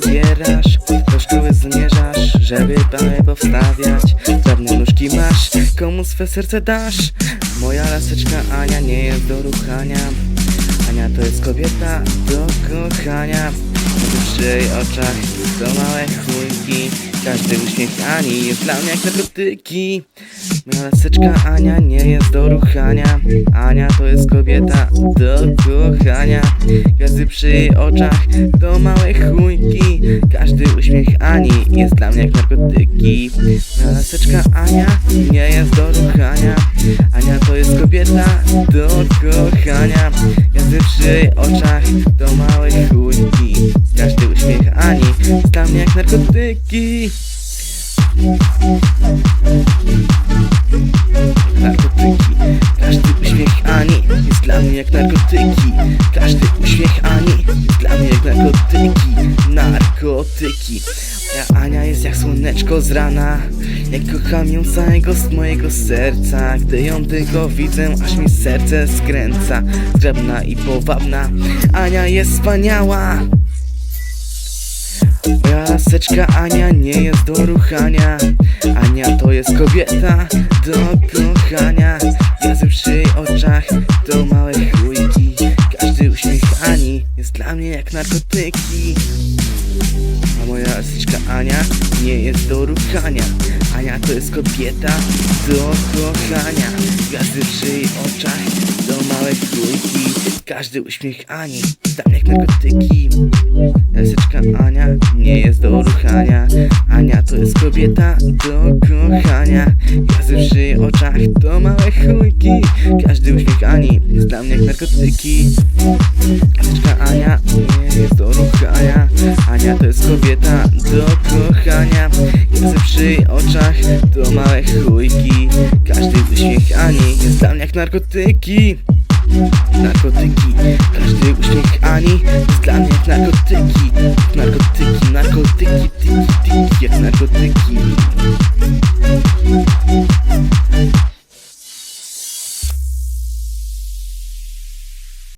przebierasz Do szkoły zmierzasz, żeby pałę powstawiać. Drobne nóżki masz, komu swe serce dasz? Moja laseczka Ania nie jest do ruchania. Ania to jest kobieta do kochania. Przy jej oczach to małe chujki Każdy uśmiech Ani jest dla mnie jak narkotyki laseczka Ania nie jest do ruchania. Ania to jest kobieta do kochania. Gwiazdy przy jej oczach to małe chujki. Każdy uśmiech Ani jest dla mnie jak narkotyki laseczka Ania nie jest do ruchania. Ania to jest kobieta do kochania. Gwiazdy przy jej oczach to małe mnie jak narkotyki. Narkotyki. Każdy uśmiech Ani jest dla mnie jak narkotyki. Każdy uśmiech Ani jest dla mnie jak narkotyki. Narkotyki. Ja Ania jest jak słoneczko z rana. Jak kocham ją całego z mojego serca. Gdy ją tylko widzę, aż mi serce skręca. Zgrabna i powabna. Ania jest wspaniała laseczka Ania nie jest do ruchania. Ania to jest kobieta do kochania Gwiazdy przy jej oczach to małe chujki. Każdy uśmiech Ani jest dla mnie jak narkotyki. A moja laseczka Ania nie jest do ruchania. Ania to jest kobieta do kochania Gwiazdy przy jej oczach to małe chujki Każdy uśmiech Ani. Mnie jak narkotyki Laseczka Ania nie jest do ruchania. Ania to jest kobieta do kochania. Gwiazdy przy jej oczach to małe chujki. Każdy uśmiech Ani jest dla mnie jak narkotyki. Laseczka Ania nie jest do ruchania. Ania to jest kobieta do kochania. Gwiazdy przy jej oczach to małe chujki. Każdy uśmiech Ani jest dla mnie jak narkotyki Narkotyki, każdy uśmiech Ani jest dla mnie narkotyki. Narkotyki